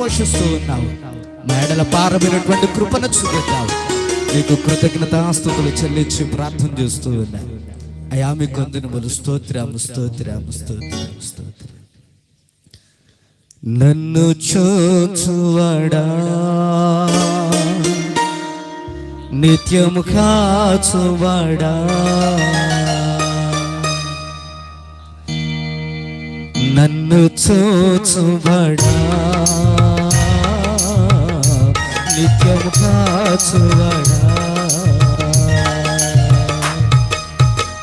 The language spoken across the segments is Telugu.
పోషిస్తూ ఉన్నావు మేడల పారమైనటువంటి కృపను చూపెట్టావు. నీకు కృతజ్ఞతాస్తుతులు చెల్లించి ప్రార్థన చేస్తూ ఉన్నాను అయా మీ కొందరు స్తోత్రము స్తోత్రము స్తోత్రము స్తోత్రం నన్ను చూచువడా? నిత్యము కాచువడా? నన్ను చూచువడా? నిత్యము కాచుబడా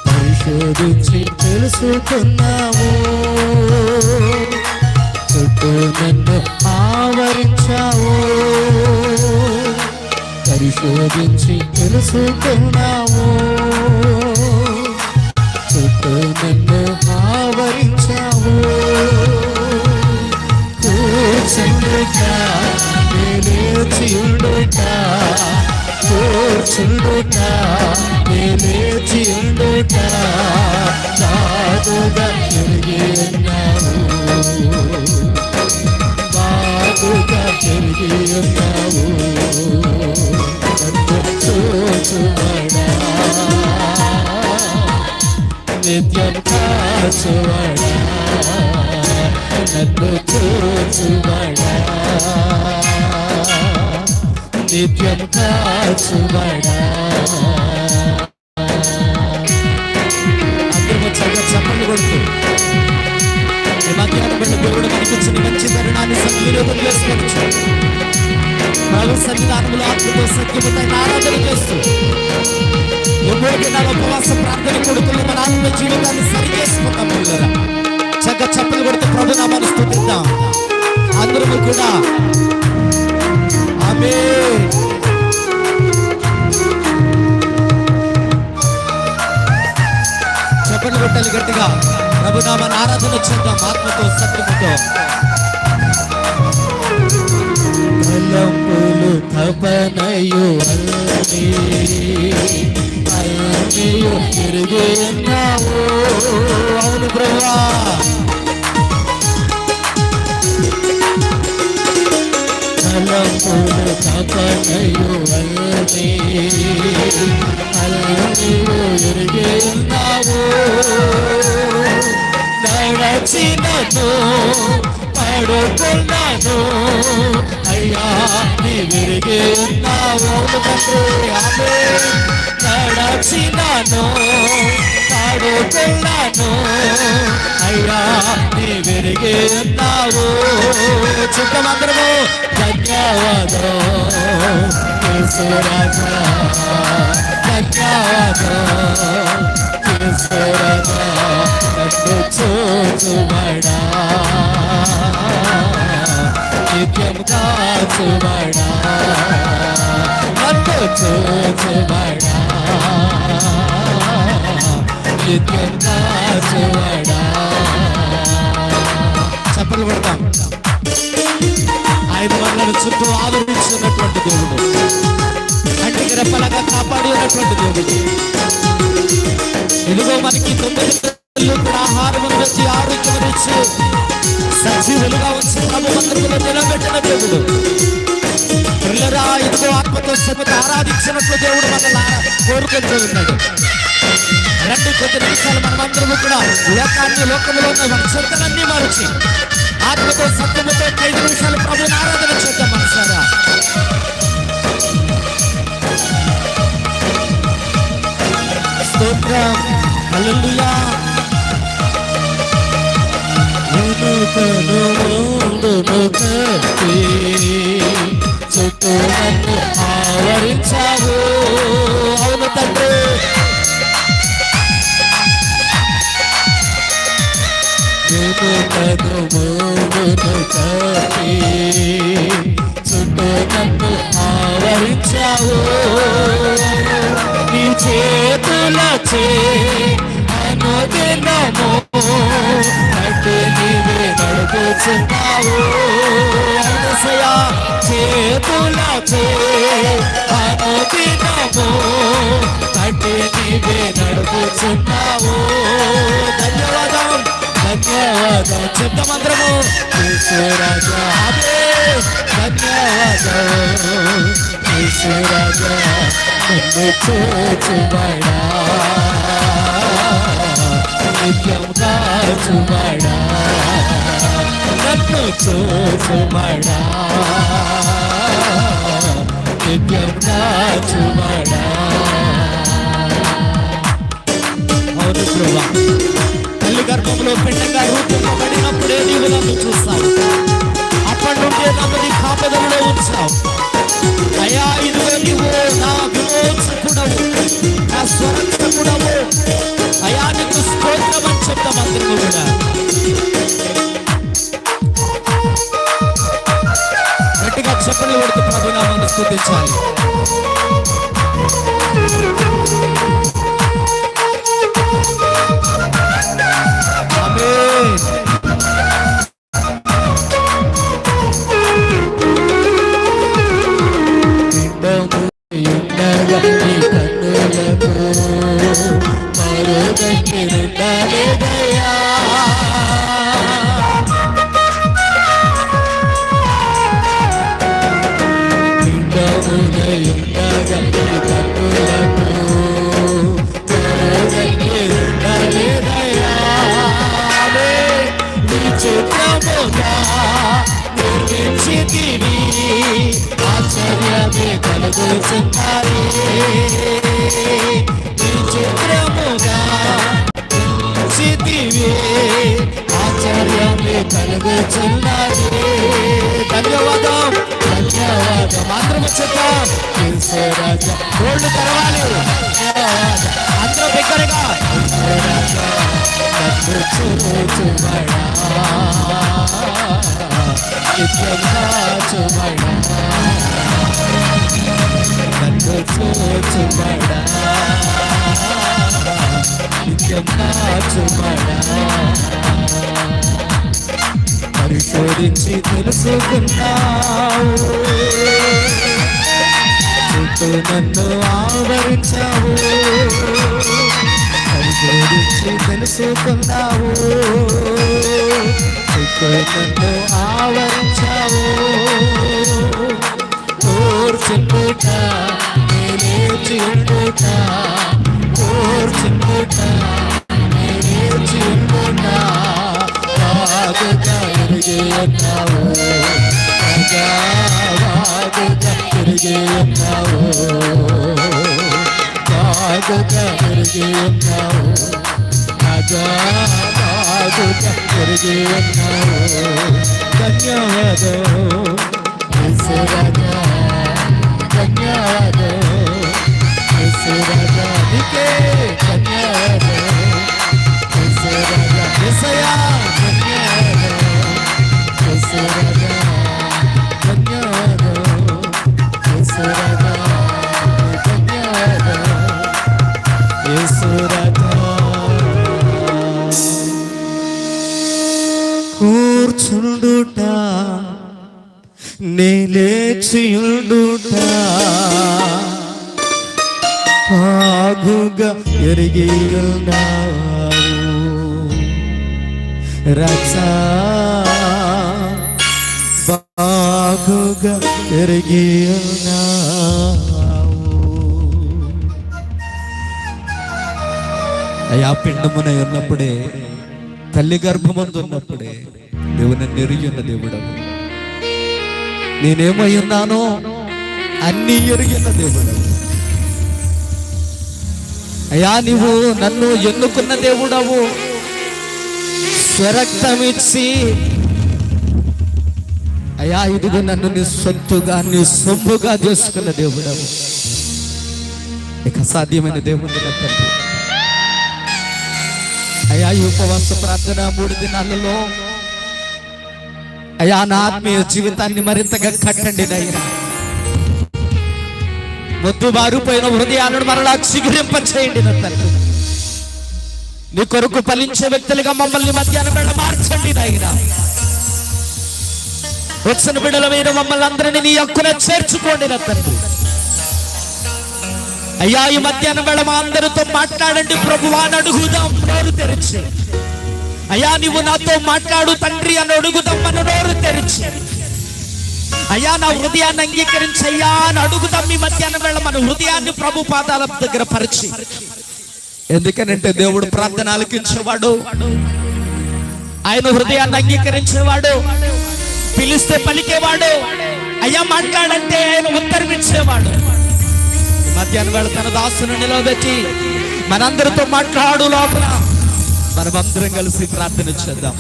పరిశోధించి తెలుసుకున్నాము. చుట్టూ నన్ను ఆవరించావు. పరిశోధించి తెలుసుకున్నాము. లేచియుండుట బాగుగా తిరిగి ఉన్నావు బాగుగా తిరిగి ఉన్నావు నన్ను నిత్యం కాచువడా నన్ను చూచువడా నిత్యం కాచువడా. దేవుడు మనకిచ్చిన మంచి తరుణాన్ని సద్వినియోగం చేసుకోవచ్చు ప్రభు సన్నిధానంలో ఆత్మతో సత్యముతో ఆరాధన చేస్తూ ఎన్నో దినాల ఉపవాస ప్రార్థన కొడుకులు మన ఆత్మ జీవితాన్ని సరి చేసుకుందాం పిల్లరా చక్కగా చప్పలు కొడుతూ ప్రభు నామాన్ని స్థుతిద్దాం అందరూ కూడా ఆమె చప్పట్లు కొట్టాలి గట్టిగా. ప్రభునామని ఆరాధన చేద్దాం ఆత్మతో సత్యముతో తలంపులు తపనయు అల్లి అల్లియు తిరిగి ఉన్నావు. అవును ప్రభా తలంపులు తపనయు అల్లి అల్లియు తిరిగి ఉన్నావు. వచ్చినను పడుకున్నాను. అయ్యా నీ విరిగి ఉన్నావు తండ్రి ఆమె నడచినాను పడుకున్నాను. అయ్యా నీ విరిగి ఉన్నావు. చుట్టమందరము ధన్యవాదం యేసురాజా ధన్యవాదం యేసురాజా నన్ను చూచుబడా నిత్యం కాచుబడా నన్ను చూచుబడా నిత్యం కాచుబడా చప్పలు పడతాం ఆయన మనల్ని చుట్టూ ఆదరించినటువంటి దేవుడు కంటికి రెప్పలాగా కాపాడి ఉన్నటువంటి దేవుడు ఇదిగో మనకి తొమ్మిది నెలలు వచ్చి ఆరోగ్యం ఇచ్చి సజీవులుగా వచ్చి ప్రభు నిలబెట్టిన దేవుడు. పిల్లరా ఇదిగో ఆత్మతో సభతో ఆరాధించినట్లు దేవుడు మన కోరుకుంటూ ఉన్నాడు రెండు కొద్ది నిమిషాలు మనమందరము కూడా లోకాన్ని లోకంలో ఉన్న మన చింతలన్నీ మరచి ఆత్మతో సత్యముతో ఐదు నిమిషాలు ప్రభుని ఆరాధన చేద్దాం మనసారా. స్తోత్రం హల్లెలూయా. వెనుకను ముందును కట్టి చుట్టూ నన్ను ఆవరించావు. అవును తండ్రి. ముందును కట్టి చుట్టూ నన్ను ఆవరించావు. నీ చే వైపులకు అనుదినము అంటే నీవే నడుపుచున్నావు. ధన్యవాదం ధన్యవాదం చిత్త మంత్రము. యేసురాజా ధన్యవాదం యేసురాజా నిన్ను నిత్యం కాచుబడా అవును ప్రభా తల్లి గర్భంలో పెట్టగా రూపొందబడినప్పుడే నీవు నన్ను చూస్తావు అప్పటి నుండే నన్ను నీ కాపదలలో ఉంచావు అయా ఇదిగో నీవు నా విమోచకుడవు నా స్వరక్షకుడవు నామాన్ని స్తుతించాలి ఆమేన్ నీ చిత్రముగా నిర్మించితివి. ఆశ్చర్యమే కలుగుచున్నది నీ నిర్మించితివి. ఆశ్చర్యమే కలుగుచున్నది ధన్యవాదం కాచుబడా గోల్డ్ తెరవాలి. అందరూ కాచుబడా పరిశోధించి తెలుసుకున్నావు చుట్టూ నన్ను ఆవరించావు. గురించి తెలుసుకున్నావు. చుట్టూ నన్ను ఆవరించావు. కూర్చుండుట నేనే ఉండుట కూర్చుండుట నేనే ఉండుట వాగుగా తిరిగి ఉన్నావు రాజా వాగుగా తిరిగి ఉన్నావు వాగుగా తిరిగి ఉన్నావు రాజా వాగుగా తిరిగి ఉన్నావు ధన్యవాదం యేసు రాజా ధన్యవాదం యేసు రాజా నీకే ధన్యవాదం రాజా ధన్యవాదం నేలేచియుండుట బాగుగా ఎరిగి ఉన్నావు రచా బాగుగా ఎరిగి ఉన్నావు అయ్యా పిండమున ఉన్నప్పుడే తల్లి గర్భమందు ఉన్నప్పుడే దేవుని నెరిగి ఉన్న దేవుడవు నేనేమై ఉన్నానో అన్ని ఎరిగిన దేవుడు. అయ్యా నీవు నన్ను ఎన్నుకున్న దేవుడవు. స్వరక్తమిచ్చి అయ్యా ఇదిగో నన్ను నీ సొత్తుగా నీ సొమ్ముగా చేసుకున్న దేవుడవు. ఇక సాధ్యమైన దేవుడు తండ్రి అయ్యా ఈ ఉపవాస ప్రార్థన మూడు దినాలలో అయ్యా నా ఆత్మీయ జీవితాన్ని మరింతగా కట్టండి నయ్యా మొద్దు బారిపోయిన హృదయాలను మరలా చిగురింప నా తండ్రి. నీ కొరకు ఫలించే వ్యక్తులుగా మమ్మల్ని మధ్యాహ్నం వేళ మార్చండి నాయనా. వచ్చిన బిడ్డల మీద మమ్మల్ని అందరినీ నీ హక్కున చేర్చుకోండి నా తండ్రి. అయ్యా ఈ మధ్యాహ్నం వేళ మా అందరితో మాట్లాడండి ప్రభువా అని అడుగుదాం నోరు తెరిచి. అయ్యా నీవు నాతో మాట్లాడు తండ్రి అని అడుగుదాం నోరు తెరిచి. అయ్యా నా హృదయాన్ని అంగీకరించయ్యా అని అడుగుతాం మీ మధ్యాహ్నం వేళ మన హృదయాన్ని ప్రభు పాదాల దగ్గర పరిచి. ఎందుకనంటే దేవుడు ప్రార్థన ఆలకించేవాడు ఆయన హృదయాన్ని అంగీకరించేవాడు. పిలిస్తే పలికేవాడు. అయ్యా మాట్లాడంటే ఆయన ఉత్తరం ఇచ్చేవాడు. ఈ మధ్యాహ్నం వేళ తన దాసును నిలబెట్టి మనందరితో మాట్లాడు లోపల. మనమందరం కలిసి ప్రార్థన చేద్దాం.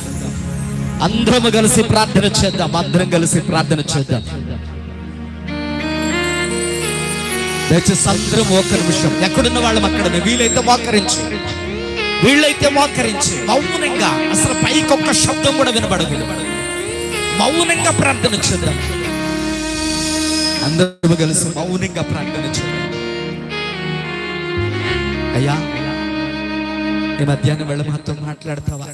అందరం కలిసి ప్రార్థన చేద్దాం. అందరం కలిసి ప్రార్థన చేద్దాం. దయచేసి అందరం ఒక నిమిషం ఎక్కడున్న వాళ్ళం అక్కడనే వీలైతే మోకరించి. వీళ్ళైతే మోకరించి. మౌనంగా అసలు పైకి ఒక్క శబ్దం కూడా వినబడదు. మౌనంగా ప్రార్థన చేద్దాం. అందరం కలిసి మౌనంగా ప్రార్థన చేద్దాం. అయ్యా ఈ మధ్యాహ్నం వెళ్ళ మాతో మాట్లాడతావా?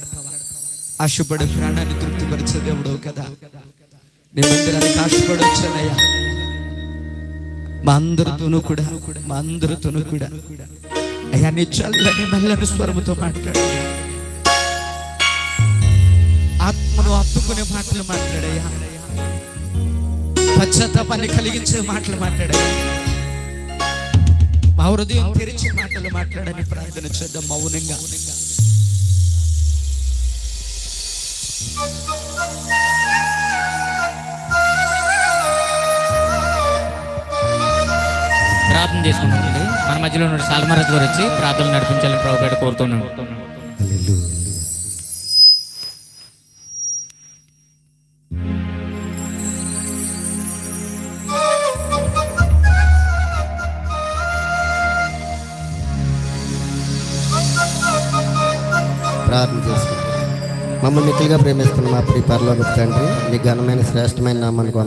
ఆశపడే ప్రాణాన్ని తృప్తిపరిచే దేవుడు కదా. నీ మందిరానికి ఆశపడి వచ్చానయ్యా. మా అందరితోనూ కూడా మా అందరితోనూ కూడా. అయ్యా నీ చల్లని మెల్లని స్వరముతో మాట్లాడు. ఆత్మను హత్తుకునే మాటలు మాట్లాడయ్యా. పశ్చాత్తాపాన్ని కలిగించే మాటలు మాట్లాడయ్యా. మా హృదయం తెరిచి మాటలు మాట్లాడని ప్రార్థన చేద్దాం మౌనంగా. ప్రార్థన చేసుకుంటామండి మన మధ్యలో ఉన్న సాల్మరాజు గారు వచ్చి ప్రార్థనలు నడిపించాలని ప్రభుపేట కోరుతున్నాను ప్రార్థన చేసుకుంటాం మమ్మల్ని మిక్కులుగా ప్రేమిస్తున్న మా ప్రియ పరలోకి తండ్రి మీ ఘనమైన శ్రేష్టమైన నామానికి వందనాలు.